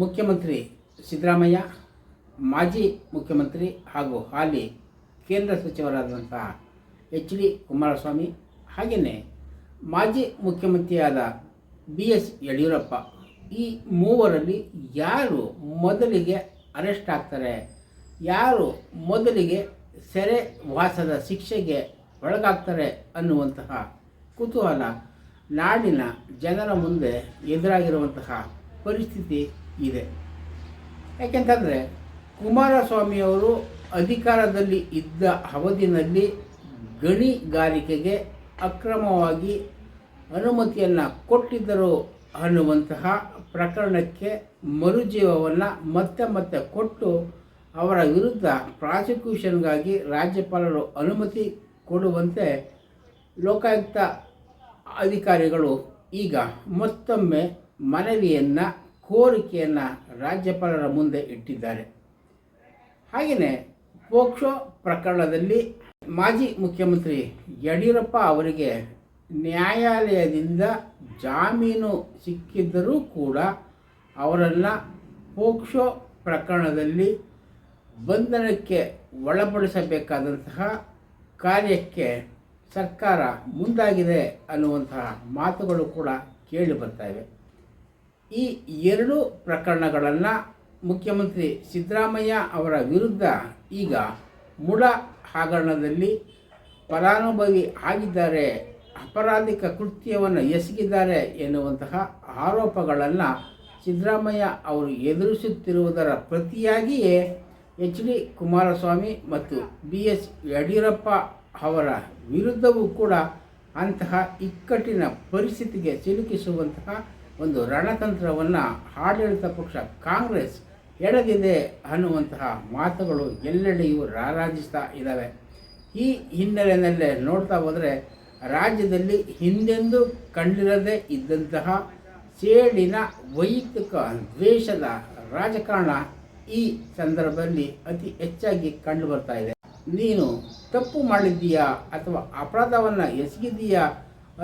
ಮುಖ್ಯಮಂತ್ರಿ ಸಿದ್ದರಾಮಯ್ಯ, ಮಾಜಿ ಮುಖ್ಯಮಂತ್ರಿ ಹಾಗೂ ಹಾಲಿ ಕೇಂದ್ರ ಸಚಿವರಾದಂತಹ ಎಚ್ ಡಿ ಕುಮಾರಸ್ವಾಮಿ ಹಾಗೆಯೇ ಮಾಜಿ ಮುಖ್ಯಮಂತ್ರಿಯಾದ ಬಿ ಎಸ್ ಯಡಿಯೂರಪ್ಪ ಈ ಮೂವರಲ್ಲಿ ಯಾರು ಮೊದಲಿಗೆ ಅರೆಸ್ಟ್ ಆಗ್ತಾರೆ, ಯಾರು ಮೊದಲಿಗೆ ಸೆರೆ ವಾಸದ ಶಿಕ್ಷೆಗೆ ಒಳಗಾಗ್ತಾರೆ ಅನ್ನುವಂತಹ ಕುತೂಹಲ ನಾಡಿನ ಜನರ ಮುಂದೆ ಎದುರಾಗಿರುವಂತಹ ಪರಿಸ್ಥಿತಿ ಇದೆ. ಯಾಕೆಂತಂದರೆ ಕುಮಾರಸ್ವಾಮಿಯವರು ಅಧಿಕಾರದಲ್ಲಿ ಇದ್ದ ಅವಧಿನಲ್ಲಿ ಗಣಿಗಾರಿಕೆಗೆ ಅಕ್ರಮವಾಗಿ ಅನುಮತಿಯನ್ನು ಕೊಟ್ಟಿದ್ದರು ಅನ್ನುವಂತಹ ಪ್ರಕರಣಕ್ಕೆ ಮರುಜೀವವನ್ನು ಮತ್ತೆ ಮತ್ತೆ ಕೊಟ್ಟು ಅವರ ವಿರುದ್ಧ ಪ್ರಾಸಿಕ್ಯೂಷನ್ಗಾಗಿ ರಾಜ್ಯಪಾಲರು ಅನುಮತಿ ಕೊಡುವಂತೆ ಲೋಕಾಯುಕ್ತ ಅಧಿಕಾರಿಗಳು ಈಗ ಮತ್ತೊಮ್ಮೆ ಮನವಿಯನ್ನು ಕೋರಿಕೆಯನ್ನು ರಾಜ್ಯಪಾಲರ ಮುಂದೆ ಇಟ್ಟಿದ್ದಾರೆ. ಹಾಗೆಯೇ ಪೋಕ್ಷೋ ಪ್ರಕರಣದಲ್ಲಿ ಮಾಜಿ ಮುಖ್ಯಮಂತ್ರಿ ಯಡಿಯೂರಪ್ಪ ಅವರಿಗೆ ನ್ಯಾಯಾಲಯದಿಂದ ಜಾಮೀನು ಸಿಕ್ಕಿದ್ದರೂ ಕೂಡ ಅವರನ್ನು ಪೋಕ್ಷೋ ಪ್ರಕರಣದಲ್ಲಿ ಬಂಧನಕ್ಕೆ ಒಳಪಡಿಸಬೇಕಾದಂತಹ ಕಾರ್ಯಕ್ಕೆ ಸರ್ಕಾರ ಮುಂದಾಗಿದೆ ಅನ್ನುವಂತಹ ಮಾತುಗಳು ಕೂಡ ಕೇಳಿ ಬರ್ತಾ ಈ ಎರಡು ಪ್ರಕರಣಗಳನ್ನು ಮುಖ್ಯಮಂತ್ರಿ ಸಿದ್ದರಾಮಯ್ಯ ಅವರ ವಿರುದ್ಧ ಈಗ ಮುಳ ಹಗರಣದಲ್ಲಿ ಫಲಾನುಭವಿ ಆಗಿದ್ದಾರೆ, ಅಪರಾಧಿಕ ಕೃತ್ಯವನ್ನು ಎಸಗಿದ್ದಾರೆ ಎನ್ನುವಂತಹ ಆರೋಪಗಳನ್ನು ಸಿದ್ದರಾಮಯ್ಯ ಅವರು ಎದುರಿಸುತ್ತಿರುವುದರ ಪ್ರತಿಯಾಗಿಯೇ ಎಚ್ ಡಿ ಕುಮಾರಸ್ವಾಮಿ ಮತ್ತು ಬಿ ಎಸ್ ಯಡಿಯೂರಪ್ಪ ಅವರ ವಿರುದ್ಧವೂ ಕೂಡ ಅಂತಹ ಇಕ್ಕಟ್ಟಿನ ಪರಿಸ್ಥಿತಿಗೆ ಸಿಲುಕಿಸುವಂತಹ ಒಂದು ರಣತಂತ್ರವನ್ನು ಆಡಳಿತ ಪಕ್ಷ ಕಾಂಗ್ರೆಸ್ ಎಡಗಿದೆ ಅನ್ನುವಂತಹ ಮಾತುಗಳು ಎಲ್ಲೆಡೆಯೂ ರಾರಾಜಿಸ್ತಾ ಇದ್ದಾವೆ. ಈ ಹಿನ್ನೆಲೆಯಲ್ಲೇ ನೋಡ್ತಾ ಹೋದರೆ ರಾಜ್ಯದಲ್ಲಿ ಹಿಂದೆಂದೂ ಕಂಡಿರದೇ ಇದ್ದಂತಹ ಸೇಡಿನ ವೈಯಕ್ತಿಕ ದ್ವೇಷದ ರಾಜಕಾರಣ ಈ ಸಂದರ್ಭದಲ್ಲಿ ಅತಿ ಹೆಚ್ಚಾಗಿ ಕಂಡು ಬರ್ತಾ ಇದೆ. ನೀನು ತಪ್ಪು ಮಾಡಿದ್ದೀಯಾ ಅಥವಾ ಅಪರಾಧವನ್ನು ಎಸಗಿದ್ದೀಯಾ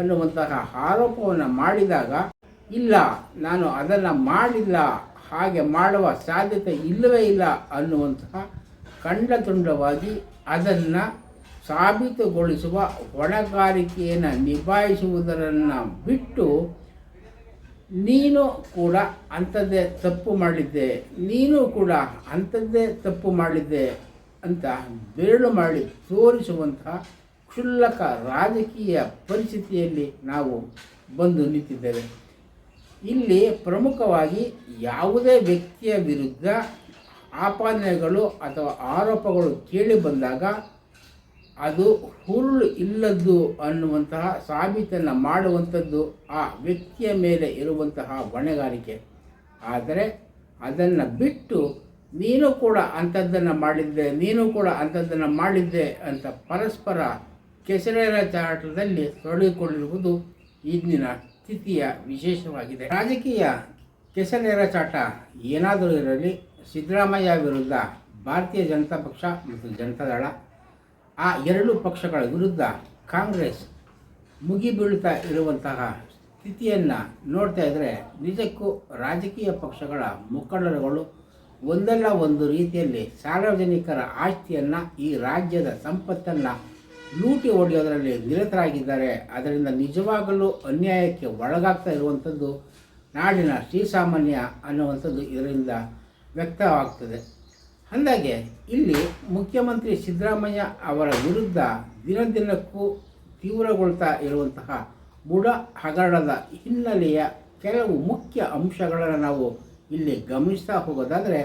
ಅನ್ನುವಂತಹ ಆರೋಪವನ್ನು ಮಾಡಿದಾಗ ಇಲ್ಲ, ನಾನು ಅದನ್ನು ಮಾಡಿಲ್ಲ, ಹಾಗೆ ಮಾಡುವ ಸಾಧ್ಯತೆ ಇಲ್ಲವೇ ಇಲ್ಲ ಅನ್ನುವಂತಹ ಖಂಡತುಂಡವಾಗಿ ಅದನ್ನು ಸಾಬೀತುಗೊಳಿಸುವ ಹೊಣೆಗಾರಿಕೆಯನ್ನು ನಿಭಾಯಿಸುವುದರನ್ನು ಬಿಟ್ಟು ನೀನು ಕೂಡ ಅಂಥದ್ದೇ ತಪ್ಪು ಮಾಡಿದ್ದೆ, ನೀನು ಕೂಡ ಅಂಥದ್ದೇ ತಪ್ಪು ಮಾಡಿದ್ದೆ ಅಂತ ಬೆರಳು ಮಾಡಿ ತೋರಿಸುವಂತಹ ಕ್ಷುಲ್ಲಕ ರಾಜಕೀಯ ಪರಿಸ್ಥಿತಿಯಲ್ಲಿ ನಾವು ಬಂದು ನಿಂತಿದ್ದೇವೆ. ಇಲ್ಲಿ ಪ್ರಮುಖವಾಗಿ ಯಾವುದೇ ವ್ಯಕ್ತಿಯ ವಿರುದ್ಧ ಆಪಾದನೆಗಳು ಅಥವಾ ಆರೋಪಗಳು ಕೇಳಿ ಬಂದಾಗ ಅದು ಹುರುಳು ಇಲ್ಲದ್ದು ಅನ್ನುವಂತಹ ಸಾಬೀತನ್ನು ಮಾಡುವಂಥದ್ದು ಆ ವ್ಯಕ್ತಿಯ ಮೇಲೆ ಇರುವಂತಹ ಹೊಣೆಗಾರಿಕೆ. ಆದರೆ ಅದನ್ನು ಬಿಟ್ಟು ನೀನು ಕೂಡ ಅಂಥದ್ದನ್ನು ಮಾಡಿದ್ದೆ, ನೀನು ಕೂಡ ಅಂಥದ್ದನ್ನು ಮಾಡಿದ್ದೆ ಅಂತ ಪರಸ್ಪರ ಕೆಸರೆರ ಚಾಟದಲ್ಲಿ ತೊಡಗಿಕೊಂಡಿರುವುದು ಇಂದಿನ ಸ್ಥಿತಿಯ ವಿಶೇಷವಾಗಿದೆ. ರಾಜಕೀಯ ಕೆಸನೆರಚಾಟ ಏನಾದರೂ ಇರಲಿ, ಸಿದ್ದರಾಮಯ್ಯ ವಿರುದ್ಧ ಭಾರತೀಯ ಜನತಾ ಪಕ್ಷ ಮತ್ತು ಜನತಾದಳ ಆ ಎರಡು ಪಕ್ಷಗಳ ವಿರುದ್ಧ ಕಾಂಗ್ರೆಸ್ ಮುಗಿಬೀಳ್ತಾ ಇರುವಂತಹ ಸ್ಥಿತಿಯನ್ನು ನೋಡ್ತಾ ಇದ್ದರೆ ನಿಜಕ್ಕೂ ರಾಜಕೀಯ ಪಕ್ಷಗಳ ಮುಖಂಡರುಗಳು ಒಂದಲ್ಲ ಒಂದು ರೀತಿಯಲ್ಲಿ ಸಾರ್ವಜನಿಕರ ಆಸ್ತಿಯನ್ನು ಈ ರಾಜ್ಯದ ಸಂಪತ್ತನ್ನು ಲೂಟಿ ಹೊಡೆಯೋದರಲ್ಲಿ ನಿರತರಾಗಿದ್ದಾರೆ. ಅದರಿಂದ ನಿಜವಾಗಲೂ ಅನ್ಯಾಯಕ್ಕೆ ಒಳಗಾಗ್ತಾ ಇರುವಂಥದ್ದು ನಾಡಿನ ಶ್ರೀಸಾಮಾನ್ಯ ಅನ್ನುವಂಥದ್ದು ಇದರಿಂದ ವ್ಯಕ್ತವಾಗ್ತದೆ. ಅಂದಾಗೆ ಇಲ್ಲಿ ಮುಖ್ಯಮಂತ್ರಿ ಸಿದ್ದರಾಮಯ್ಯ ಅವರ ವಿರುದ್ಧ ದಿನ ದಿನಕ್ಕೂ ತೀವ್ರಗೊಳ್ತಾ ಇರುವಂತಹ ಬುಡ ಹಗರಣದ ಹಿನ್ನೆಲೆಯ ಕೆಲವು ಮುಖ್ಯ ಅಂಶಗಳನ್ನು ನಾವು ಇಲ್ಲಿ ಗಮನಿಸ್ತಾ ಹೋಗೋದಾದರೆ,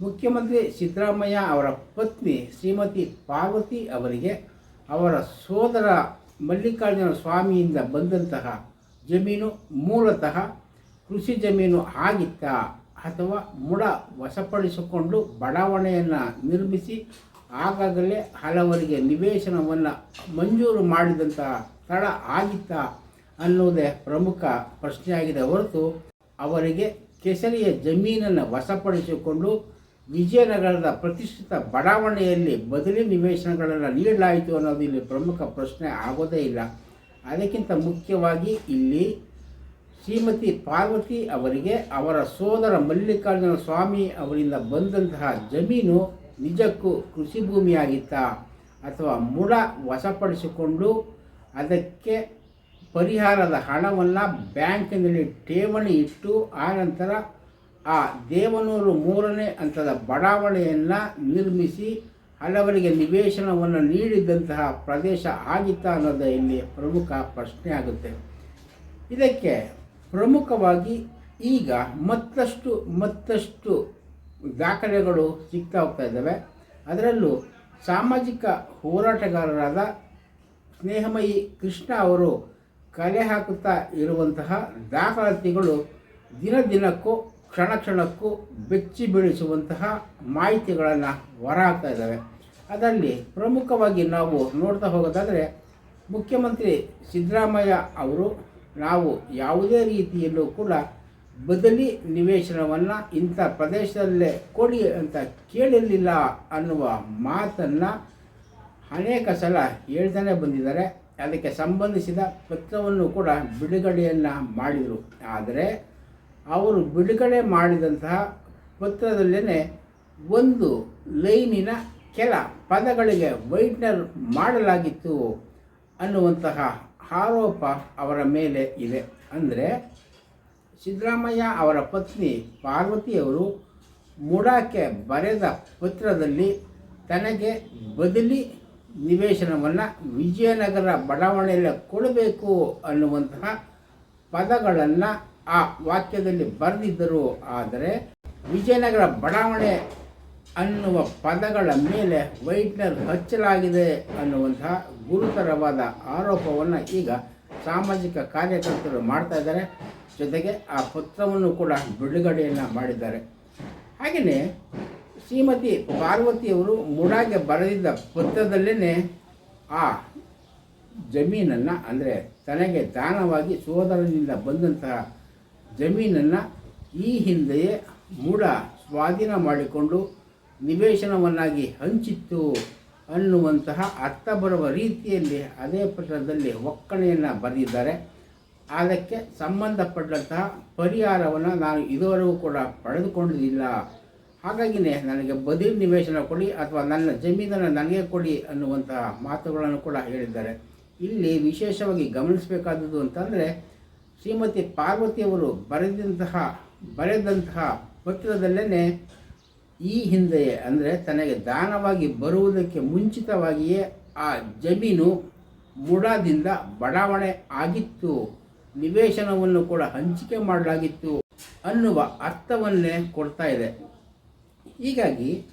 ಮುಖ್ಯಮಂತ್ರಿ ಸಿದ್ದರಾಮಯ್ಯ ಅವರ ಪತ್ನಿ ಶ್ರೀಮತಿ ಪಾರ್ವತಿ ಅವರಿಗೆ ಅವರ ಸೋದರ ಮಲ್ಲಿಕಾರ್ಜುನ ಸ್ವಾಮಿಯಿಂದ ಬಂದಂತಹ ಜಮೀನು ಮೂಲತಃ ಕೃಷಿ ಜಮೀನು ಆಗಿತ್ತಾ ಅಥವಾ ಮುಡ ವಶಪಡಿಸಿಕೊಂಡು ಬಡಾವಣೆಯನ್ನು ನಿರ್ಮಿಸಿ ಆಗಾಗಲೇ ಹಲವರಿಗೆ ನಿವೇಶನವನ್ನು ಮಂಜೂರು ಮಾಡಿದಂತಹ ಸ್ಥಳ ಆಗಿತ್ತಾ ಅನ್ನೋದೇ ಪ್ರಮುಖ ಪ್ರಶ್ನೆಯಾಗಿದೆ ಹೊರತು ಅವರಿಗೆ ಕೆಸರಿಯ ಜಮೀನನ್ನು ವಶಪಡಿಸಿಕೊಂಡು ವಿಜಯನಗರದ ಪ್ರತಿಷ್ಠಿತ ಬಡಾವಣೆಯಲ್ಲಿ ಬದಲಿ ನಿವೇಶನಗಳನ್ನು ನೀಡಲಾಯಿತು ಅನ್ನೋದು ಇಲ್ಲಿ ಪ್ರಮುಖ ಪ್ರಶ್ನೆ ಆಗೋದೇ ಇಲ್ಲ. ಅದಕ್ಕಿಂತ ಮುಖ್ಯವಾಗಿ ಇಲ್ಲಿ ಶ್ರೀಮತಿ ಪಾರ್ವತಿ ಅವರಿಗೆ, ಅವರ ಸೋದರ ಮಲ್ಲಿಕಾರ್ಜುನ ಸ್ವಾಮಿ ಅವರಿಂದ ಬಂದಂತಹ ಜಮೀನು ನಿಜಕ್ಕೂ ಕೃಷಿ ಭೂಮಿಯಾಗಿತ್ತಾ ಅಥವಾ ಮುಡ ವಶಪಡಿಸಿಕೊಂಡು ಅದಕ್ಕೆ ಪರಿಹಾರದ ಹಣವನ್ನು ಬ್ಯಾಂಕಿನಲ್ಲಿ ಠೇವಣಿ ಇಟ್ಟು ಆನಂತರ ಆ ದೇವನೂರು ಮೂರನೇ ಹಂತದ ಬಡಾವಣೆಯನ್ನು ನಿರ್ಮಿಸಿ ಹಲವರಿಗೆ ನಿವೇಶನವನ್ನು ನೀಡಿದಂತಹ ಪ್ರದೇಶ ಆಗಿತ್ತ ಅನ್ನೋದು ಇಲ್ಲಿ ಪ್ರಮುಖ ಪ್ರಶ್ನೆ ಆಗುತ್ತೆ. ಇದಕ್ಕೆ ಪ್ರಮುಖವಾಗಿ ಈಗ ಮತ್ತಷ್ಟು ಮತ್ತಷ್ಟು ದಾಖಲೆಗಳು ಸಿಗ್ತಾ ಹೋಗ್ತಾ ಇದ್ದಾವೆ. ಅದರಲ್ಲೂ ಸಾಮಾಜಿಕ ಹೋರಾಟಗಾರರಾದ ಸ್ನೇಹಮಯಿ ಕೃಷ್ಣ ಅವರು ಕಲೆ ಹಾಕುತ್ತಾ ಇರುವಂತಹ ದಾಖಲಾತಿಗಳು ದಿನ ದಿನಕ್ಕೂ ಕ್ಷಣ ಕ್ಷಣಕ್ಕೂ ಬೆಚ್ಚಿ ಬೀಳಿಸುವಂತಹ ಮಾಹಿತಿಗಳನ್ನು ಹೊರಹಾಕ್ತಾ ಇದ್ದಾವೆ ಅದರಲ್ಲಿ ಪ್ರಮುಖವಾಗಿ ನಾವು ನೋಡ್ತಾ ಹೋಗೋದಾದರೆ, ಮುಖ್ಯಮಂತ್ರಿ ಸಿದ್ದರಾಮಯ್ಯ ಅವರು ನಾವು ಯಾವುದೇ ರೀತಿಯಲ್ಲೂ ಕೂಡ ಬದಲಿ ನಿವೇಶನವನ್ನು ಇಂಥ ಪ್ರದೇಶದಲ್ಲೇ ಕೊಡಿ ಅಂತ ಕೇಳಿರಲಿಲ್ಲ ಅನ್ನುವ ಮಾತನ್ನು ಅನೇಕ ಸಲ ಹೇಳ್ತಾನೆ ಬಂದಿದ್ದಾರೆ. ಅದಕ್ಕೆ ಸಂಬಂಧಿಸಿದ ಪತ್ರವನ್ನು ಕೂಡ ಬಿಡುಗಡೆಯನ್ನು ಮಾಡಿದರು. ಆದರೆ ಅವರು ಬಿಡುಗಡೆ ಮಾಡಿದಂತಹ ಪತ್ರದಲ್ಲೇ ಒಂದು ಲೈನಿನ ಕೆಲ ಪದಗಳಿಗೆ ವೈಟ್ನರ್ ಮಾಡಲಾಗಿತ್ತು ಅನ್ನುವಂತಹ ಆರೋಪ ಅವರ ಮೇಲೆ ಇದೆ. ಅಂದರೆ ಸಿದ್ದರಾಮಯ್ಯ ಅವರ ಪತ್ನಿ ಪಾರ್ವತಿಯವರು ಮುಡಾಕ್ಕೆ ಬರೆದ ಪತ್ರದಲ್ಲಿ ತನಗೆ ಬದಲಿ ನಿವೇಶನವನ್ನು ವಿಜಯನಗರ ಬಡಾವಣೆಯಲ್ಲಿ ಕೊಡಬೇಕು ಅನ್ನುವಂತಹ ಪದಗಳನ್ನು ಆ ವಾಕ್ಯದಲ್ಲಿ ಬರೆದಿದ್ದರು ಆದರೆ ವಿಜಯನಗರ ಬಡಾವಣೆ ಅನ್ನುವ ಪದಗಳ ಮೇಲೆ ವೈಟ್ನರ್ ಹಚ್ಚಲಾಗಿದೆ ಅನ್ನುವಂತಹ ಗುರುತರವಾದ ಆರೋಪವನ್ನು ಈಗ ಸಾಮಾಜಿಕ ಕಾರ್ಯಕರ್ತರು ಮಾಡ್ತಾ ಇದ್ದಾರೆ. ಜೊತೆಗೆ ಆ ಪತ್ರವನ್ನು ಕೂಡ ಬಿಡುಗಡೆಯನ್ನು ಮಾಡಿದ್ದಾರೆ. ಹಾಗೆಯೇ ಶ್ರೀಮತಿ ಪಾರ್ವತಿಯವರು ಮುಡಾಗೆ ಬರೆದಿದ್ದ ಪತ್ರದಲ್ಲೇ ಆ ಜಮೀನನ್ನು ಅಂದರೆ ತನಗೆ ದಾನವಾಗಿ ಸೋದರನಿಂದ ಬಂದಂತಹ ಜಮೀನನ್ನು ಈ ಹಿಂದೆಯೇ ಮೂಡ ಸ್ವಾಧೀನ ಮಾಡಿಕೊಂಡು ನಿವೇಶನವನ್ನಾಗಿ ಹಂಚಿತ್ತು ಅನ್ನುವಂತಹ ಅರ್ಥ ಬರುವ ರೀತಿಯಲ್ಲಿ ಅದೇ ಪತ್ರದಲ್ಲಿ ಒಕ್ಕಣೆಯನ್ನು ಬರೆದಿದ್ದಾರೆ. ಅದಕ್ಕೆ ಸಂಬಂಧಪಟ್ಟಂತಹ ಪರಿಹಾರವನ್ನು ನಾನು ಇದುವರೆಗೂ ಕೂಡ ಪಡೆದುಕೊಂಡಿಲ್ಲ. ಹಾಗಾಗಿನೇ ನನಗೆ ಬದಿರು ನಿವೇಶನ ಕೊಡಿ ಅಥವಾ ನನ್ನ ಜಮೀನನ್ನು ನನಗೆ ಕೊಡಿ ಅನ್ನುವಂತಹ ಮಾತುಗಳನ್ನು ಕೂಡ ಹೇಳಿದ್ದಾರೆ. ಇಲ್ಲಿ ವಿಶೇಷವಾಗಿ ಗಮನಿಸಬೇಕಾದದ್ದು ಅಂತಂದರೆ ಶ್ರೀಮತಿ ಪಾರ್ವತಿಯವರು ಬರೆದಂತಹ ಬರೆದಂತಹ ಪತ್ರದಲ್ಲೇ ಈ ಹಿಂದೆಯೇ ಅಂದರೆ ತನಗೆ ದಾನವಾಗಿ ಬರುವುದಕ್ಕೆ ಮುಂಚಿತವಾಗಿಯೇ ಆ ಜಮೀನು ಮುಡಾದಿಂದ ಬಡಾವಣೆ ಆಗಿತ್ತು. ನಿವೇಶನವನ್ನು ಕೂಡ ಹಂಚಿಕೆ ಮಾಡಲಾಗಿತ್ತು ಅನ್ನುವ ಅರ್ಥವನ್ನೇ ಕೊಡ್ತಾ ಇದೆ. ಹೀಗಾಗಿ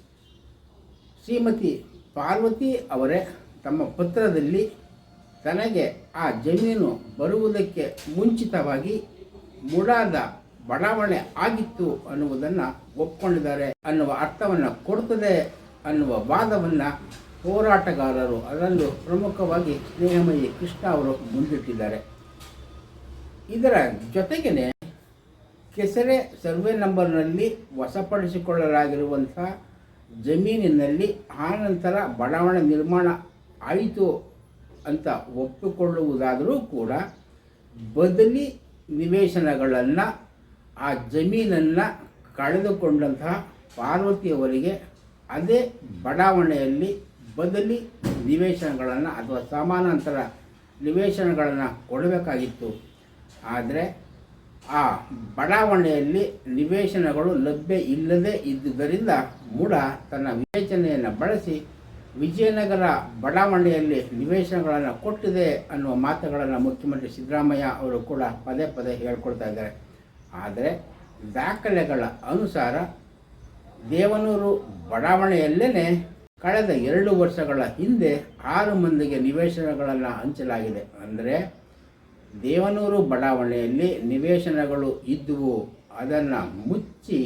ಶ್ರೀಮತಿ ಪಾರ್ವತಿ ಅವರೇ ತಮ್ಮ ಪತ್ರದಲ್ಲಿ ತನಗೆ ಆ ಜಮೀನು ಬರುವುದಕ್ಕೆ ಮುಂಚಿತವಾಗಿ ಮುಡಾದ ಬಡಾವಣೆ ಆಗಿತ್ತು ಅನ್ನುವುದನ್ನು ಒಪ್ಪಿಕೊಂಡಿದ್ದಾರೆ ಅನ್ನುವ ಅರ್ಥವನ್ನು ಕೊಡುತ್ತದೆ ಅನ್ನುವ ವಾದವನ್ನು ಹೋರಾಟಗಾರರು ಅದರಲ್ಲೂ ಪ್ರಮುಖವಾಗಿ ಸ್ನೇಹಮಯಿ ಕೃಷ್ಣ ಅವರು ಮುಂದಿಟ್ಟಿದ್ದಾರೆ. ಇದರ ಜೊತೆಗೇ ಕೆಸರೆ ಸರ್ವೆ ನಂಬರ್ನಲ್ಲಿ ವಶಪಡಿಸಿಕೊಳ್ಳಲಾಗಿರುವಂಥ ಜಮೀನಿನಲ್ಲಿ ಆನಂತರ ಬಡಾವಣೆ ನಿರ್ಮಾಣ ಆಯಿತು ಅಂತ ಒಪ್ಪಿಕೊಳ್ಳುವುದಾದರೂ ಕೂಡ ಬದಲಿ ನಿವೇಶನಗಳನ್ನು ಆ ಜಮೀನನ್ನು ಕಳೆದುಕೊಂಡಂತಹ ಪಾರ್ವತಿಯವರಿಗೆ ಅದೇ ಬಡಾವಣೆಯಲ್ಲಿ ಬದಲಿ ನಿವೇಶನಗಳನ್ನು ಅಥವಾ ಸಮಾನಾಂತರ ನಿವೇಶನಗಳನ್ನು ಕೊಡಬೇಕಾಗಿತ್ತು. ಆದರೆ ಆ ಬಡಾವಣೆಯಲ್ಲಿ ನಿವೇಶನಗಳು ಲಭ್ಯ ಇಲ್ಲದೇ ಇದ್ದುದರಿಂದ ಮೂಡ ತನ್ನ ವಿವೇಚನೆಯನ್ನು ಬಳಸಿ ವಿಜಯನಗರ ಬಡಾವಣೆಯಲ್ಲಿ ನಿವೇಶನಗಳನ್ನು ಕೊಟ್ಟಿದೆ ಅನ್ನುವ ಮಾತುಗಳನ್ನು ಮುಖ್ಯಮಂತ್ರಿ ಸಿದ್ದರಾಮಯ್ಯ ಅವರು ಕೂಡ ಪದೇ ಪದೇ ಹೇಳ್ಕೊಳ್ತಾ ಇದ್ದಾರೆ. ಆದರೆ ದಾಖಲೆಗಳ ಅನುಸಾರ ದೇವನೂರು ಬಡಾವಣೆಯಲ್ಲೇ ಕಳೆದ ಎರಡು ವರ್ಷಗಳ ಹಿಂದೆ ಆರು ಮಂದಿಗೆ ನಿವೇಶನಗಳನ್ನು ಹಂಚಲಾಗಿದೆ. ಅಂದರೆ ದೇವನೂರು ಬಡಾವಣೆಯಲ್ಲಿ ನಿವೇಶನಗಳು ಇದ್ದುವು ಅದನ್ನು ಮುಚ್ಚಿ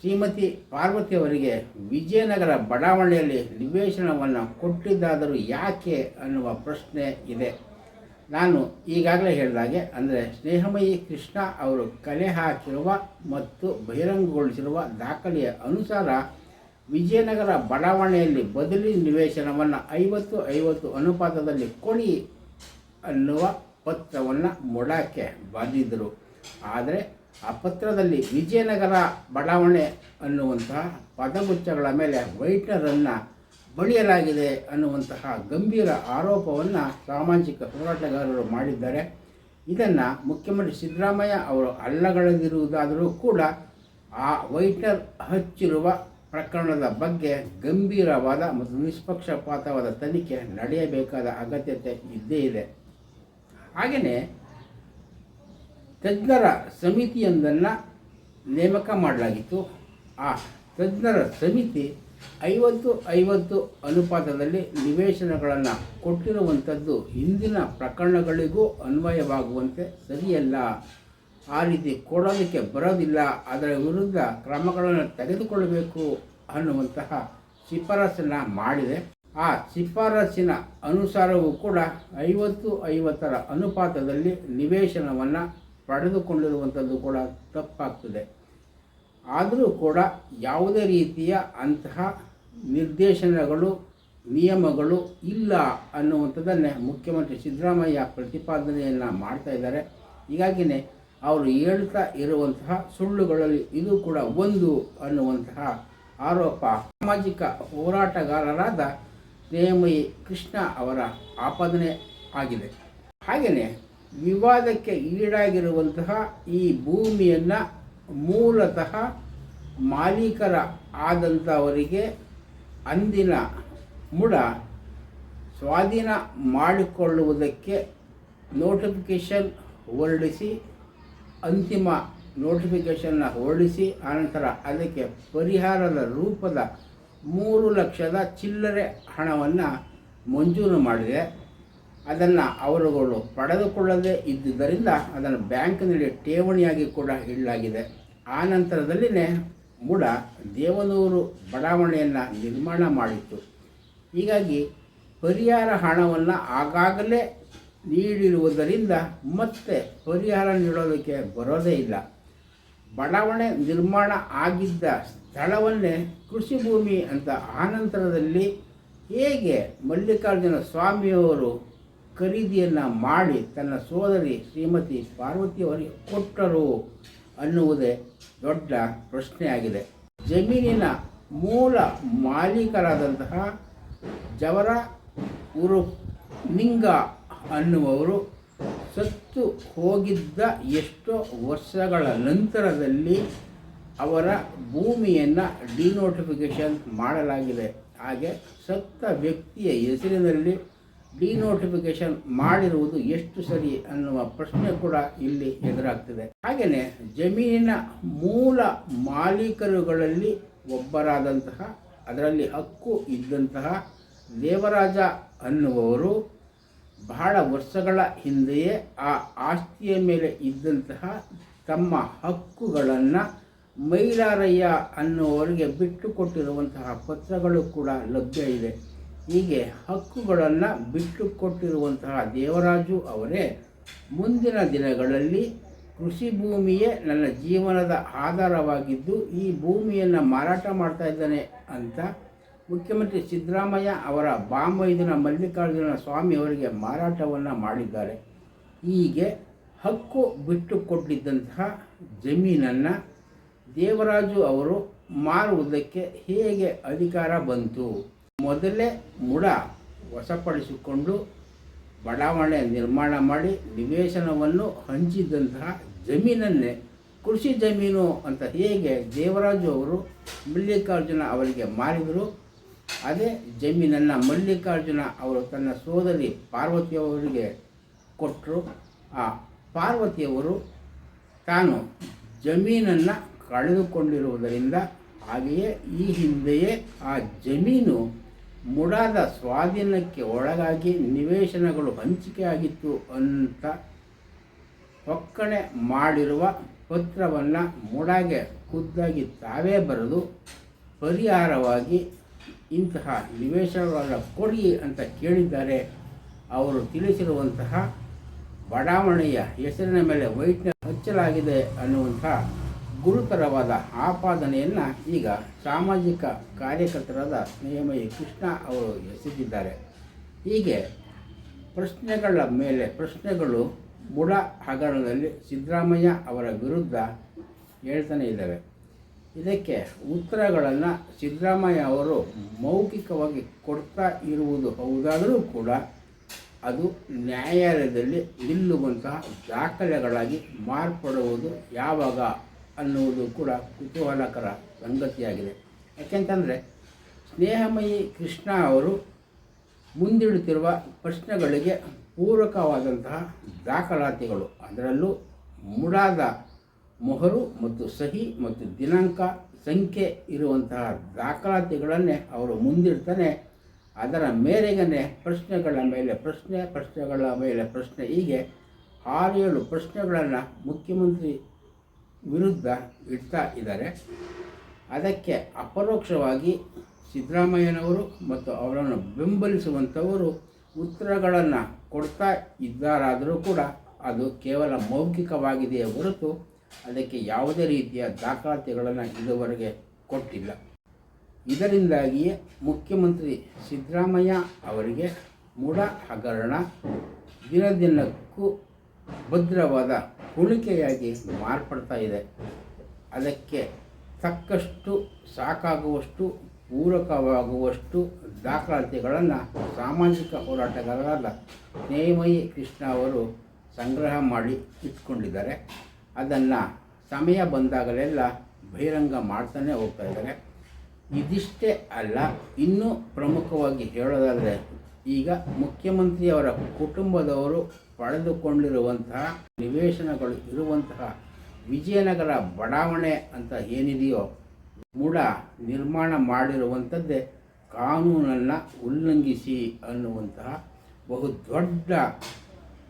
ಶ್ರೀಮತಿ ಪಾರ್ವತಿಯವರಿಗೆ ವಿಜಯನಗರ ಬಡಾವಣೆಯಲ್ಲಿ ನಿವೇಶನವನ್ನು ಕೊಟ್ಟಿದ್ದಾದರೂ ಯಾಕೆ ಅನ್ನುವ ಪ್ರಶ್ನೆ ಇದೆ. ನಾನು ಈಗಾಗಲೇ ಹೇಳಿದಾಗೆ ಅಂದರೆ ಸ್ನೇಹಮಯಿ ಕೃಷ್ಣ ಅವರು ಕಲೆ ಹಾಕಿರುವ ಮತ್ತು ಬಹಿರಂಗಗೊಳಿಸಿರುವ ದಾಖಲೆಯ ಅನುಸಾರ ವಿಜಯನಗರ ಬಡಾವಣೆಯಲ್ಲಿ ಬದಲಿ ನಿವೇಶನವನ್ನು ಐವತ್ತು ಐವತ್ತು ಅನುಪಾತದಲ್ಲಿ ಕೊಡಿ ಅನ್ನುವ ಪತ್ರವನ್ನು ಮೊಡಕ್ಕೆ ಬಂದಿದ್ದರು ಆದರೆ ಆ ಪತ್ರದಲ್ಲಿ ವಿಜಯನಗರ ಬಡಾವಣೆ ಅನ್ನುವಂತಹ ಪದಗುಚ್ಛಗಳ ಮೇಲೆ ವೈಟ್ನರನ್ನು ಬಳಿಯಲಾಗಿದೆ ಅನ್ನುವಂತಹ ಗಂಭೀರ ಆರೋಪವನ್ನು ಸಾಮಾಜಿಕ ಹೋರಾಟಗಾರರು ಮಾಡಿದ್ದಾರೆ. ಇದನ್ನು ಮುಖ್ಯಮಂತ್ರಿ ಸಿದ್ದರಾಮಯ್ಯ ಅವರು ಅಲ್ಲಗಳೆದಿರುವುದಾದರೂ ಕೂಡ ಆ ವೈಟರ್ ಹಚ್ಚಿರುವ ಪ್ರಕರಣದ ಬಗ್ಗೆ ಗಂಭೀರವಾದ ಮತ್ತು ನಿಷ್ಪಕ್ಷಪಾತವಾದ ತನಿಖೆ ನಡೆಯಬೇಕಾದ ಅಗತ್ಯತೆ ಇದ್ದೇ ಇದೆ. ಹಾಗೆಯೇ ತಜ್ಞರ ಸಮಿತಿಯೊಂದನ್ನು ನೇಮಕ ಮಾಡಲಾಗಿತ್ತು. ಆ ತಜ್ಞರ ಸಮಿತಿ ಐವತ್ತು ಐವತ್ತು ಅನುಪಾತದಲ್ಲಿ ನಿವೇಶನಗಳನ್ನು ಕೊಟ್ಟಿರುವಂಥದ್ದು ಹಿಂದಿನ ಪ್ರಕರಣಗಳಿಗೂ ಅನ್ವಯವಾಗುವಂತೆ ಸರಿಯಲ್ಲ. ಆ ರೀತಿ ಕೊಡೋದಕ್ಕೆ ಬರೋದಿಲ್ಲ. ಅದರ ವಿರುದ್ಧ ಕ್ರಮಗಳನ್ನು ತೆಗೆದುಕೊಳ್ಳಬೇಕು ಅನ್ನುವಂತಹ ಶಿಫಾರಸನ್ನು ಮಾಡಿದೆ. ಆ ಶಿಫಾರಸಿನ ಅನುಸಾರವೂ ಕೂಡ ಐವತ್ತು ಐವತ್ತರ ಅನುಪಾತದಲ್ಲಿ ನಿವೇಶನವನ್ನು ಪಡೆದುಕೊಂಡಿರುವಂಥದ್ದು ಕೂಡ ತಪ್ಪಾಗ್ತದೆ. ಆದರೂ ಕೂಡ ಯಾವುದೇ ರೀತಿಯ ಅಂತಹ ನಿರ್ದೇಶನಗಳು, ನಿಯಮಗಳು ಇಲ್ಲ ಅನ್ನುವಂಥದ್ದನ್ನೇ ಮುಖ್ಯಮಂತ್ರಿ ಸಿದ್ದರಾಮಯ್ಯ ಪ್ರತಿಪಾದನೆಯನ್ನು ಮಾಡ್ತಾ ಇದ್ದಾರೆ. ಹೀಗಾಗಿಯೇ ಅವರು ಹೇಳ್ತಾ ಇರುವಂತಹ ಸುಳ್ಳುಗಳಲ್ಲಿ ಇದು ಕೂಡ ಒಂದು ಅನ್ನುವಂತಹ ಆರೋಪ. ಸಾಮಾಜಿಕ ಹೋರಾಟಗಾರರಾದ ಸ್ನೇಹಮಯಿ ಕೃಷ್ಣ ಅವರ ಆಪಾದನೆ ಆಗಿದೆ. ಹಾಗೆಯೇ ವಿವಾದಕ್ಕೆ ಈಡಾಗಿರುವಂತಹ ಈ ಭೂಮಿಯನ್ನು ಮೂಲತಃ ಮಾಲೀಕರ ಆದಂಥವರಿಗೆ ಅಂದಿನ ಮುಡ ಸ್ವಾಧೀನ ಮಾಡಿಕೊಳ್ಳುವುದಕ್ಕೆ ನೋಟಿಫಿಕೇಷನ್ ಹೊರಡಿಸಿ, ಅಂತಿಮ ನೋಟಿಫಿಕೇಷನ್ನ ಹೊರಡಿಸಿ, ಆನಂತರ ಅದಕ್ಕೆ ಪರಿಹಾರದ ರೂಪದ ಮೂರು ಲಕ್ಷದ ಚಿಲ್ಲರೆ ಹಣವನ್ನು ಮಂಜೂರು ಮಾಡಿದೆ. ಅದನ್ನು ಅವರುಗಳು ಪಡೆದುಕೊಳ್ಳದೆ ಇದ್ದುದರಿಂದ ಅದನ್ನು ಬ್ಯಾಂಕಿನಲ್ಲಿ ಠೇವಣಿಯಾಗಿ ಕೂಡ ಇಡಲಾಗಿದೆ. ಆ ನಂತರದಲ್ಲಿನೇ ಮೂಡ ದೇವನೂರು ಬಡಾವಣೆಯನ್ನು ನಿರ್ಮಾಣ ಮಾಡಿತ್ತು. ಹೀಗಾಗಿ ಪರಿಹಾರ ಹಣವನ್ನು ಆಗಾಗಲೇ ನೀಡಿರುವುದರಿಂದ ಮತ್ತೆ ಪರಿಹಾರ ನೀಡೋದಕ್ಕೆ ಬರೋದೇ ಇಲ್ಲ. ಬಡಾವಣೆ ನಿರ್ಮಾಣ ಆಗಿದ್ದ ಸ್ಥಳವನ್ನೇ ಕೃಷಿ ಭೂಮಿ ಅಂತ ಆನಂತರದಲ್ಲಿ ಹೇಗೆ ಮಲ್ಲಿಕಾರ್ಜುನ ಸ್ವಾಮಿಯವರು ಖರೀದಿಯನ್ನು ಮಾಡಿ ತನ್ನ ಸೋದರಿ ಶ್ರೀಮತಿ ಪಾರ್ವತಿಯವರಿಗೆ ಕೊಟ್ಟರು ಅನ್ನುವುದೇ ದೊಡ್ಡ ಪ್ರಶ್ನೆಯಾಗಿದೆ. ಜಮೀನಿನ ಮೂಲ ಮಾಲೀಕರಾದಂತಹ ಜವರ ಉರು ನಿಂಗ ಅನ್ನುವರು ಸತ್ತು ಹೋಗಿದ್ದ ಎಷ್ಟೋ ವರ್ಷಗಳ ನಂತರದಲ್ಲಿ ಅವರ ಭೂಮಿಯನ್ನು ಡಿನೋಟಿಫಿಕೇಷನ್ ಮಾಡಲಾಗಿದೆ. ಹಾಗೆ ಸತ್ತ ವ್ಯಕ್ತಿಯ ಹೆಸರಿನಲ್ಲಿ ಡಿನೋಟಿಫಿಕೇಶನ್ ಮಾಡಿರುವುದು ಎಷ್ಟು ಸರಿ ಅನ್ನುವ ಪ್ರಶ್ನೆ ಕೂಡ ಇಲ್ಲಿ ಎದುರಾಗ್ತದೆ. ಹಾಗೆಯೇ ಜಮೀನಿನ ಮೂಲ ಮಾಲೀಕರುಗಳಲ್ಲಿ ಒಬ್ಬರಾದಂತಹ, ಅದರಲ್ಲಿ ಹಕ್ಕು ಇದ್ದಂತಹ ದೇವರಾಜ ಅನ್ನುವವರು ಬಹಳ ವರ್ಷಗಳ ಹಿಂದೆಯೇ ಆ ಆಸ್ತಿಯ ಮೇಲೆ ಇದ್ದಂತಹ ತಮ್ಮ ಹಕ್ಕುಗಳನ್ನು ಮೈಲಾರಯ್ಯ ಅನ್ನುವರಿಗೆ ಬಿಟ್ಟುಕೊಟ್ಟಿರುವಂತಹ ಪತ್ರಗಳು ಕೂಡ ಲಭ್ಯ ಇದೆ. ಹೀಗೆ ಹಕ್ಕುಗಳನ್ನು ಬಿಟ್ಟು ಕೊಟ್ಟಿರುವಂತಹ ದೇವರಾಜು ಅವರೇ, ಮುಂದಿನ ದಿನಗಳಲ್ಲಿ ಕೃಷಿ ಭೂಮಿಯೇ ನನ್ನ ಜೀವನದ ಆಧಾರವಾಗಿದ್ದು ಈ ಭೂಮಿಯನ್ನು ಮಾರಾಟ ಮಾಡ್ತಾ ಇದ್ದಾನೆ ಅಂತ ಮುಖ್ಯಮಂತ್ರಿ ಸಿದ್ದರಾಮಯ್ಯ ಅವರ ಬಾಂಬೈದಿನ ಮಲ್ಲಿಕಾರ್ಜುನ ಸ್ವಾಮಿ ಅವರಿಗೆ ಮಾರಾಟವನ್ನು ಮಾಡಿದ್ದಾರೆ. ಹೀಗೆ ಹಕ್ಕು ಬಿಟ್ಟು ಕೊಟ್ಟಿದ್ದಂತಹ ಜಮೀನನ್ನು ದೇವರಾಜು ಅವರು ಮಾರುವುದಕ್ಕೆ ಹೇಗೆ ಅಧಿಕಾರ ಬಂತು? ಮೊದಲೇ ಮುಡ ವಶಪಡಿಸಿಕೊಂಡು ಬಡಾವಣೆ ನಿರ್ಮಾಣ ಮಾಡಿ ನಿವೇಶನವನ್ನು ಹಂಚಿದಂತಹ ಜಮೀನನ್ನೇ ಕೃಷಿ ಜಮೀನು ಅಂತ ಹೇಗೆ ದೇವರಾಜು ಅವರು ಮಲ್ಲಿಕಾರ್ಜುನ ಅವರಿಗೆ ಮಾರಿದರು, ಅದೇ ಜಮೀನನ್ನು ಮಲ್ಲಿಕಾರ್ಜುನ ಅವರು ತನ್ನ ಸೋದರಿ ಪಾರ್ವತಿಯವರಿಗೆ ಕೊಟ್ಟರು ಆ ಪಾರ್ವತಿಯವರು ತಾನು ಜಮೀನನ್ನು ಕಳೆದುಕೊಂಡಿರುವುದರಿಂದ ಹಾಗೆಯೇ ಈ ಹಿಂದೆಯೇ ಆ ಜಮೀನು ಮುಡಾದ ಸ್ವಾಧೀನಕ್ಕೆ ಒಳಗಾಗಿ ನಿವೇಶನಗಳು ಹಂಚಿಕೆಯಾಗಿತ್ತು ಅಂತ ಒಕ್ಕಣೆ ಮಾಡಿರುವ ಪತ್ರವನ್ನು ಮುಡಾಗೆ ಖುದ್ದಾಗಿ ತಾವೇ ಬರೆದು ಪರಿಹಾರವಾಗಿ ಇಂತಹ ನಿವೇಶನಗಳನ್ನು ಕೊಡಿ ಅಂತ ಕೇಳಿದ್ದಾರೆ. ಅವರು ತಿಳಿಸಿರುವಂತಹ ಬಡಾವಣೆಯ ಹೆಸರಿನ ಮೇಲೆ ವೈಟ್ನ ಹಚ್ಚಲಾಗಿದೆ ಅನ್ನುವಂಥ ಗುರುತರವಾದ ಆಪಾದನೆಯನ್ನು ಈಗ ಸಾಮಾಜಿಕ ಕಾರ್ಯಕರ್ತರಾದ ಸ್ನೇಹಮಯಿ ಕೃಷ್ಣ ಅವರು ಎಸೆದಿದ್ದಾರೆ. ಹೀಗೆ ಪ್ರಶ್ನೆಗಳ ಮೇಲೆ ಪ್ರಶ್ನೆಗಳು ಬುಡ ಹಗರಣದಲ್ಲಿ ಸಿದ್ದರಾಮಯ್ಯ ಅವರ ವಿರುದ್ಧ ಹೇಳ್ತಾನೆ ಇದ್ದಾವೆ ಇದಕ್ಕೆ ಉತ್ತರಗಳನ್ನು ಸಿದ್ದರಾಮಯ್ಯ ಅವರು ಮೌಖಿಕವಾಗಿ ಕೊಡ್ತಾ ಇರುವುದು ಹೌದಾದರೂ ಕೂಡ ಅದು ನ್ಯಾಯಾಲಯದಲ್ಲಿ ನಿಲ್ಲುವಂತಹ ದಾಖಲೆಗಳಾಗಿ ಮಾರ್ಪಡುವುದು ಯಾವಾಗ? ಅನ್ನುವುದು ಕೂಡ ಕುತೂಹಲಕರ ಸಂಗತಿಯಾಗಿದೆ. ಯಾಕೆಂತಂದರೆ, ಸ್ನೇಹಮಯಿ ಕೃಷ್ಣ ಅವರು ಮುಂದಿಡುತ್ತಿರುವ ಪ್ರಶ್ನೆಗಳಿಗೆ ಪೂರಕವಾದಂತಹ ದಾಖಲಾತಿಗಳು. ಅದರಲ್ಲೂ ಮುಡಾದ ಮೊಹರು ಮತ್ತು ಸಹಿ ಮತ್ತು ದಿನಾಂಕ ಸಂಖ್ಯೆ ಇರುವಂತಹ ದಾಖಲಾತಿಗಳನ್ನೇ ಅವರು ಮುಂದಿಡ್ತಾನೆ. ಅದರ ಮೇರೆಗನೆ ಪ್ರಶ್ನೆಗಳ ಮೇಲೆ ಪ್ರಶ್ನೆ, ಪ್ರಶ್ನೆಗಳ ಮೇಲೆ ಪ್ರಶ್ನೆ ಹೀಗೆ ಆರು ಏಳು ಪ್ರಶ್ನೆಗಳನ್ನು ಮುಖ್ಯಮಂತ್ರಿ ವಿರುದ್ಧ ಇಡ್ತಾ ಇದ್ದಾರೆ. ಅದಕ್ಕೆ ಅಪರೋಕ್ಷವಾಗಿ ಸಿದ್ದರಾಮಯ್ಯನವರು ಮತ್ತು ಅವರನ್ನು ಬೆಂಬಲಿಸುವಂಥವರು ಉತ್ತರಗಳನ್ನು ಕೊಡ್ತಾ ಇದ್ದಾರಾದರೂ ಕೂಡ ಅದು ಕೇವಲ ಮೌಖಿಕವಾಗಿದೆಯೇ ಹೊರತು ಅದಕ್ಕೆ ಯಾವುದೇ ರೀತಿಯ ದಾಖಲಾತಿಗಳನ್ನು ಇದುವರೆಗೆ ಕೊಟ್ಟಿಲ್ಲ. ಇದರಿಂದಾಗಿಯೇ ಮುಖ್ಯಮಂತ್ರಿ ಸಿದ್ದರಾಮಯ್ಯ ಅವರಿಗೆ ಮೂಢ ಹಗರಣ ದಿನ ದಿನಕ್ಕೂ ಭದ್ರವಾದ ಕುಳಿಕೆಯಾಗಿ ಮಾರ್ಪಡ್ತಾ ಇದೆ. ಅದಕ್ಕೆ ತಕ್ಕಷ್ಟು ಸಾಕಾಗುವಷ್ಟು, ಪೂರಕವಾಗುವಷ್ಟು ದಾಖಲಾತಿಗಳನ್ನು ಸಾಮಾಜಿಕ ಹೋರಾಟಗಾರರಾದ ಸ್ನೇಹಮಯಿ ಕೃಷ್ಣ ಅವರು ಸಂಗ್ರಹ ಮಾಡಿ ಇಟ್ಕೊಂಡಿದ್ದಾರೆ. ಅದನ್ನು ಸಮಯ ಬಂದಾಗಲೆಲ್ಲ ಬಹಿರಂಗ ಮಾಡ್ತಾನೆ ಹೋಗ್ತಾ ಇದ್ದಾರೆ. ಇದಿಷ್ಟೇ ಅಲ್ಲ, ಇನ್ನೂ ಪ್ರಮುಖವಾಗಿ ಹೇಳೋದಾದರೆ ಈಗ ಮುಖ್ಯಮಂತ್ರಿಯವರ ಕುಟುಂಬದವರು ಪಡೆದುಕೊಂಡಿರುವಂತಹ ನಿವೇಶನಗಳು ಇರುವಂತಹ ವಿಜಯನಗರ ಬಡಾವಣೆ ಅಂತ ಏನಿದೆಯೋ ಮೂಡ ನಿರ್ಮಾಣ ಮಾಡಿರುವಂಥದ್ದೇ ಕಾನೂನನ್ನು ಉಲ್ಲಂಘಿಸಿ ಅನ್ನುವಂತಹ ಬಹು ದೊಡ್ಡ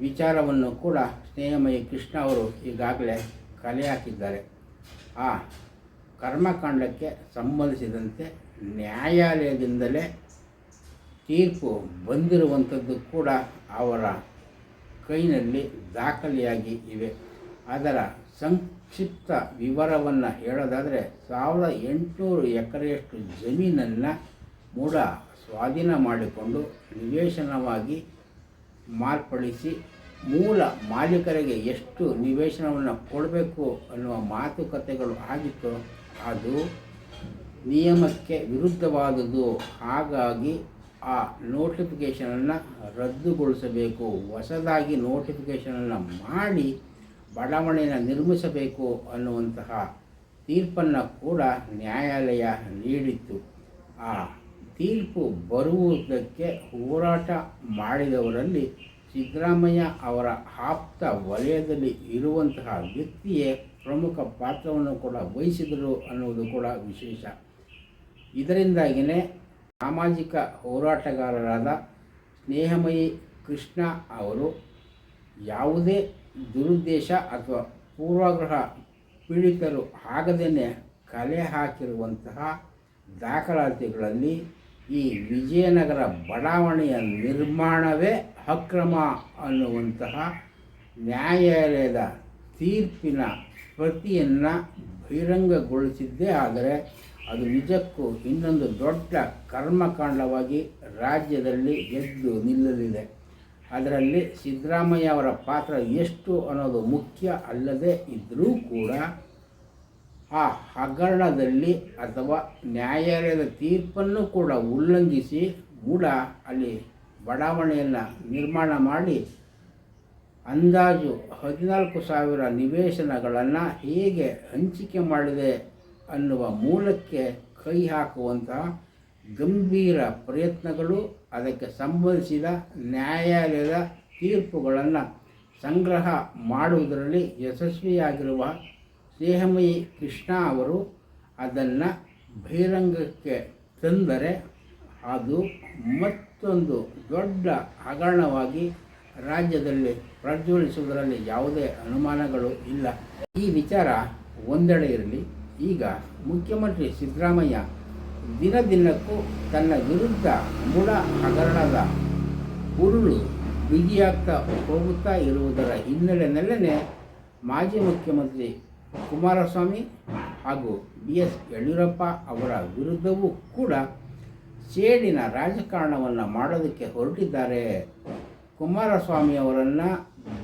ವಿಚಾರವನ್ನು ಕೂಡ ಸ್ನೇಹಮಯಿ ಕೃಷ್ಣ ಅವರು ಈಗಾಗಲೇ ಕಲೆ ಹಾಕಿದ್ದಾರೆ. ಆ ಕರ್ಮಕಾಂಡಕ್ಕೆ ಸಂಬಂಧಿಸಿದಂತೆ ನ್ಯಾಯಾಲಯದಿಂದಲೇ ತೀರ್ಪು ಬಂದಿರುವಂಥದ್ದು ಕೂಡ ಅವರ ಕೈನಲ್ಲಿ ದಾಖಲೆಯಾಗಿ ಇವೆ. ಅದರ ಸಂಕ್ಷಿಪ್ತ ವಿವರವನ್ನು ಹೇಳೋದಾದರೆ, ಸಾವಿರದ ಎಂಟುನೂರು ಎಕರೆಯಷ್ಟು ಜಮೀನನ್ನು ಮೂಡ ಸ್ವಾಧೀನ ಮಾಡಿಕೊಂಡು ನಿವೇಶನವಾಗಿ ಮಾರ್ಪಡಿಸಿ ಮೂಲ ಮಾಲೀಕರಿಗೆ ಎಷ್ಟು ನಿವೇಶನವನ್ನು ಕೊಡಬೇಕು ಅನ್ನುವ ಮಾತುಕತೆಗಳು ಆಗಿತ್ತು. ಅದು ನಿಯಮಕ್ಕೆ ವಿರುದ್ಧವಾದುದು. ಹಾಗಾಗಿ ಆ ನೋಟಿಫಿಕೇಷನನ್ನು ರದ್ದುಗೊಳಿಸಬೇಕು. ಹೊಸದಾಗಿ ನೋಟಿಫಿಕೇಷನನ್ನು ಮಾಡಿ ಬಡಾವಣೆಯನ್ನು ನಿರ್ಮಿಸಬೇಕು ಅನ್ನುವಂತಹ ತೀರ್ಪನ್ನು ಕೂಡ ನ್ಯಾಯಾಲಯ ನೀಡಿತ್ತು. ಆ ತೀರ್ಪು ಬರುವುದಕ್ಕೆ ಹೋರಾಟ ಮಾಡಿದವರಲ್ಲಿ ಸಿದ್ದರಾಮಯ್ಯ ಅವರ ಆಪ್ತ ವಲಯದಲ್ಲಿ ಇರುವಂತಹ ವ್ಯಕ್ತಿಯೇ ಪ್ರಮುಖ ಪಾತ್ರವನ್ನು ಕೂಡ ವಹಿಸಿದರು ಅನ್ನುವುದು ಕೂಡ ವಿಶೇಷ. ಇದರಿಂದಾಗಿಯೇ ಸಾಮಾಜಿಕ ಹೋರಾಟಗಾರರಾದ ಸ್ನೇಹಮಯಿ ಕೃಷ್ಣ ಅವರು ಯಾವುದೇ ದುರುದ್ದೇಶ ಅಥವಾ ಪೂರ್ವಾಗ್ರಹ ಪೀಡಿತರು ಆಗದೇ ಕಲೆ ಹಾಕಿರುವಂತಹ ದಾಖಲಾತಿಗಳಲ್ಲಿ ಈ ವಿಜಯನಗರ ಬಡಾವಣೆಯ ನಿರ್ಮಾಣವೇ ಅಕ್ರಮ ಅನ್ನುವಂತಹ ನ್ಯಾಯಾಲಯದ ತೀರ್ಪಿನ ಪ್ರತಿಯನ್ನು ಬಹಿರಂಗಗೊಳಿಸಿದ್ದೇ ಆದರೆ ಅದು ನಿಜಕ್ಕೂ ಇನ್ನೊಂದು ದೊಡ್ಡ ಕರ್ಮಕಾಂಡವಾಗಿ ರಾಜ್ಯದಲ್ಲಿ ಎದ್ದು ನಿಲ್ಲಲಿದೆ. ಅದರಲ್ಲಿ ಸಿದ್ದರಾಮಯ್ಯ ಅವರ ಪಾತ್ರ ಎಷ್ಟು ಅನ್ನೋದು ಮುಖ್ಯ ಅಲ್ಲದೆ ಇದ್ದರೂ ಕೂಡ ಆ ಹಗರಣದಲ್ಲಿ ಅಥವಾ ನ್ಯಾಯಾಲಯದ ತೀರ್ಪನ್ನು ಕೂಡ ಉಲ್ಲಂಘಿಸಿ ಕೂಡ ಅಲ್ಲಿ ಬಡಾವಣೆಯನ್ನು ನಿರ್ಮಾಣ ಮಾಡಿ ಅಂದಾಜು ಹದಿನಾಲ್ಕು ಸಾವಿರ ನಿವೇಶನಗಳನ್ನು ಹೇಗೆ ಹಂಚಿಕೆ ಮಾಡಿದೆ ಅನ್ನುವ ಮೂಲಕ್ಕೆ ಕೈ ಹಾಕುವಂತಹ ಗಂಭೀರ ಪ್ರಯತ್ನಗಳು, ಅದಕ್ಕೆ ಸಂಬಂಧಿಸಿದ ನ್ಯಾಯಾಲಯದ ತೀರ್ಪುಗಳನ್ನು ಸಂಗ್ರಹ ಮಾಡುವುದರಲ್ಲಿ ಯಶಸ್ವಿಯಾಗಿರುವ ಸ್ನೇಹಮಯಿ ಕೃಷ್ಣ ಅವರು ಅದನ್ನು ಬಹಿರಂಗಕ್ಕೆ ತಂದರೆ ಅದು ಮತ್ತೊಂದು ದೊಡ್ಡ ಹಗರಣವಾಗಿ ರಾಜ್ಯದಲ್ಲಿ ಪ್ರಜ್ವಲಿಸುವುದರಲ್ಲಿ ಯಾವುದೇ ಅನುಮಾನಗಳು ಇಲ್ಲ. ಈ ವಿಚಾರ ಒಂದೆಡೆ ಇರಲಿ. ಈಗ ಮುಖ್ಯಮಂತ್ರಿ ಸಿದ್ದರಾಮಯ್ಯ ದಿನ ದಿನಕ್ಕೂ ತನ್ನ ವಿರುದ್ಧ ಮೂಲ ಹಗರಣದ ಉರುಳು ಬಿಗಿಯಾಗ್ತಾ ಹೋಗುತ್ತಾ ಇರುವುದರ ಹಿನ್ನೆಲೆಯಲ್ಲೇ ಮಾಜಿ ಮುಖ್ಯಮಂತ್ರಿ ಕುಮಾರಸ್ವಾಮಿ ಹಾಗೂ ಬಿ ಎಸ್ ಯಡಿಯೂರಪ್ಪ ಅವರ ವಿರುದ್ಧವೂ ಕೂಡ ಸೇಡಿನ ರಾಜಕಾರಣವನ್ನು ಮಾಡೋದಕ್ಕೆ ಹೊರಟಿದ್ದಾರೆ. ಕುಮಾರಸ್ವಾಮಿಯವರನ್ನು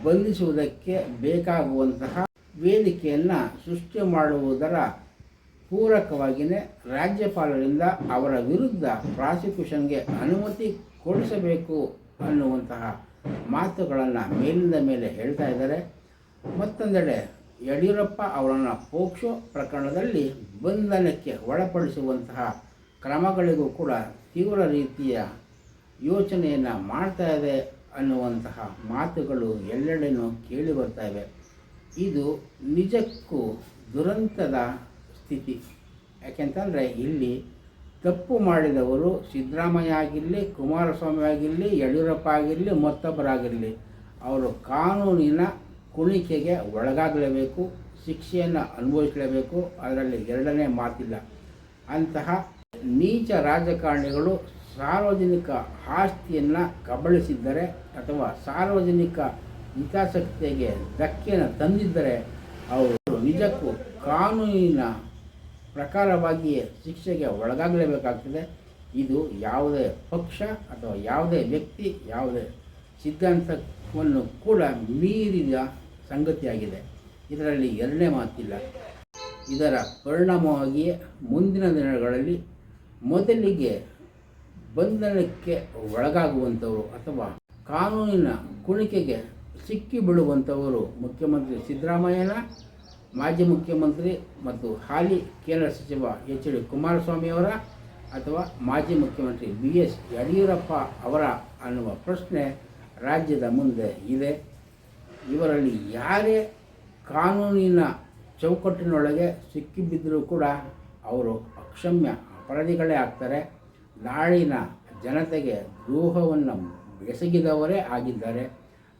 ಬಂಧಿಸುವುದಕ್ಕೆ ಬೇಕಾಗುವಂತಹ ವೇದಿಕೆಯನ್ನು ಸೃಷ್ಟಿ ಮಾಡುವುದರ ಪೂರಕವಾಗಿಯೇ ರಾಜ್ಯಪಾಲರಿಂದ ಅವರ ವಿರುದ್ಧ ಪ್ರಾಸಿಕ್ಯೂಷನ್ಗೆ ಅನುಮತಿ ಕೊಡಿಸಬೇಕು ಅನ್ನುವಂತಹ ಮಾತುಗಳನ್ನು ಮೇಲಿಂದ ಮೇಲೆ ಹೇಳ್ತಾ ಇದ್ದಾರೆ. ಮತ್ತೊಂದೆಡೆ ಯಡಿಯೂರಪ್ಪ ಅವರನ್ನು ಪೋಕ್ಸೋ ಪ್ರಕರಣದಲ್ಲಿ ಬಂಧನಕ್ಕೆ ಒಳಪಡಿಸುವಂತಹ ಕ್ರಮಗಳಿಗೂ ಕೂಡ ತೀವ್ರ ರೀತಿಯ ಯೋಚನೆಯನ್ನು ಮಾಡ್ತಾ ಇದೆ ಅನ್ನುವಂತಹ ಮಾತುಗಳು ಎಲ್ಲೆಡೆನೂ ಕೇಳಿ ಬರ್ತಾ ಇವೆ. ಇದು ನಿಜಕ್ಕೂ ದುರಂತದ ಸ್ಥಿತಿ. ಯಾಕೆಂತಂದರೆ ಇಲ್ಲಿ ತಪ್ಪು ಮಾಡಿದವರು ಸಿದ್ದರಾಮಯ್ಯ ಆಗಿರಲಿ ಕುಮಾರಸ್ವಾಮಿ ಆಗಿರಲಿ ಯಡಿಯೂರಪ್ಪ ಆಗಿರಲಿ ಮತ್ತೊಬ್ಬರಾಗಿರಲಿ, ಅವರು ಕಾನೂನಿನ ಕುಣಿಕೆಗೆ ಒಳಗಾಗಲೇಬೇಕು, ಶಿಕ್ಷೆಯನ್ನು ಅನುಭವಿಸಲೇಬೇಕು, ಅದರಲ್ಲಿ ಎರಡನೇ ಮಾತಿಲ್ಲ. ಅಂತಹ ನೀಚ ರಾಜಕಾರಣಿಗಳು ಸಾರ್ವಜನಿಕ ಆಸ್ತಿಯನ್ನು ಕಬಳಿಸಿದ್ದರೆ ಅಥವಾ ಸಾರ್ವಜನಿಕ ಹಿತಾಸಕ್ತಿಗೆ ಧಕ್ಕೆಯನ್ನು ತಂದಿದ್ದರೆ, ಅವರು ನಿಜಕ್ಕೂ ಕಾನೂನಿನ ಪ್ರಕಾರವಾಗಿಯೇ ಶಿಕ್ಷೆಗೆ ಒಳಗಾಗಲೇಬೇಕಾಗ್ತದೆ. ಇದು ಯಾವುದೇ ಪಕ್ಷ ಅಥವಾ ಯಾವುದೇ ವ್ಯಕ್ತಿ, ಯಾವುದೇ ಸಿದ್ಧಾಂತವನ್ನು ಕೂಡ ಮೀರಿದ ಸಂಗತಿಯಾಗಿದೆ. ಇದರಲ್ಲಿ ಎರಡನೇ ಮಾತಿಲ್ಲ. ಇದರ ಪರಿಣಾಮವಾಗಿ ಮುಂದಿನ ದಿನಗಳಲ್ಲಿ ಮೊದಲಿಗೆ ಬಂಧನಕ್ಕೆ ಒಳಗಾಗುವಂಥವರು ಅಥವಾ ಕಾನೂನಿನ ಕುಣಿಕೆಗೆ ಸಿಕ್ಕಿ ಬೀಳುವಂಥವರು ಮುಖ್ಯಮಂತ್ರಿ ಸಿದ್ದರಾಮಯ್ಯನ ಮಾಜಿ ಮುಖ್ಯಮಂತ್ರಿ ಮತ್ತು ಹಾಲಿ ಕೇಂದ್ರ ಸಚಿವ ಎಚ್ ಡಿ ಕುಮಾರಸ್ವಾಮಿಯವರ ಅಥವಾ ಮಾಜಿ ಮುಖ್ಯಮಂತ್ರಿ ಬಿ ಎಸ್ ಯಡಿಯೂರಪ್ಪ ಅವರ ಅನ್ನುವ ಪ್ರಶ್ನೆ ರಾಜ್ಯದ ಮುಂದೆ ಇದೆ. ಇವರಲ್ಲಿ ಯಾರೇ ಕಾನೂನಿನ ಚೌಕಟ್ಟಿನೊಳಗೆ ಸಿಕ್ಕಿಬಿದ್ದರೂ ಕೂಡ ಅವರು ಅಕ್ಷಮ್ಯ ಅಪರಾಧಿಗಳೇ ಆಗ್ತಾರೆ. ನಾಳಿನ ಜನತೆಗೆ ದ್ರೋಹವನ್ನು ಎಸಗಿದವರೇ ಆಗಿದ್ದಾರೆ.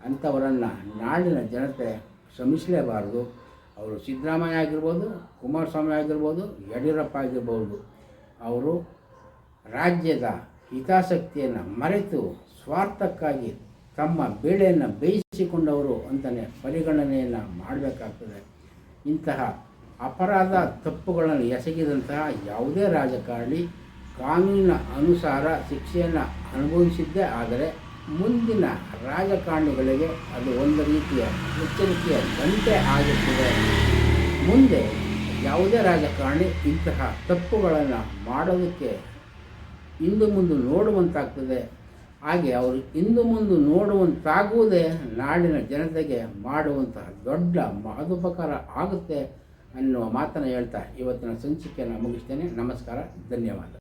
ಅಂಥವರನ್ನು ನಾಡಿನ ಜನತೆ ಶ್ರಮಿಸಲೇಬಾರದು ಅವರು ಸಿದ್ದರಾಮಯ್ಯ ಆಗಿರ್ಬೋದು, ಕುಮಾರಸ್ವಾಮಿ ಆಗಿರ್ಬೋದು, ಯಡಿಯೂರಪ್ಪ ಆಗಿರ್ಬೋದು, ಅವರು ರಾಜ್ಯದ ಹಿತಾಸಕ್ತಿಯನ್ನು ಮರೆತು ಸ್ವಾರ್ಥಕ್ಕಾಗಿ ತಮ್ಮ ಬೇಳೆಯನ್ನು ಬೇಯಿಸಿಕೊಂಡವರು ಅಂತಲೇ ಪರಿಗಣನೆಯನ್ನು ಮಾಡಬೇಕಾಗ್ತದೆ. ಇಂತಹ ಅಪರಾಧ ತಪ್ಪುಗಳನ್ನು ಎಸಗಿದಂತಹ ಯಾವುದೇ ರಾಜಕಾರಣಿ ಕಾನೂನಿನ ಅನುಸಾರ ಶಿಕ್ಷೆಯನ್ನು ಅನುಭವಿಸಿದ್ದೇ ಆದರೆ ಮುಂದಿನ ರಾಜಕಾರಣಿಗಳಿಗೆ ಅದು ಒಂದು ರೀತಿಯ ಎಚ್ಚರಿಕೆಯ ಗಂಟೆ ಆಗುತ್ತದೆ ಮುಂದೆ ಯಾವುದೇ ರಾಜಕಾರಣಿ ಇಂತಹ ತಪ್ಪುಗಳನ್ನು ಮಾಡೋದಕ್ಕೆ ಇಂದು ಮುಂದೆ ನೋಡುವಂತಾಗ್ತದೆ. ಹಾಗೆ ಅವರು ಇಂದು ಮುಂದೆ ನೋಡುವಂತಾಗುವುದೇ ನಾಡಿನ ಜನತೆಗೆ ಮಾಡುವಂತಹ ದೊಡ್ಡ ಮಹದುಪಕಾರ ಆಗುತ್ತೆ ಅನ್ನುವ ಮಾತನ್ನು ಹೇಳ್ತಾ ಇವತ್ತಿನ ಸಂಚಿಕೆಯನ್ನು ಮುಗಿಸ್ತೇನೆ. ನಮಸ್ಕಾರ, ಧನ್ಯವಾದ.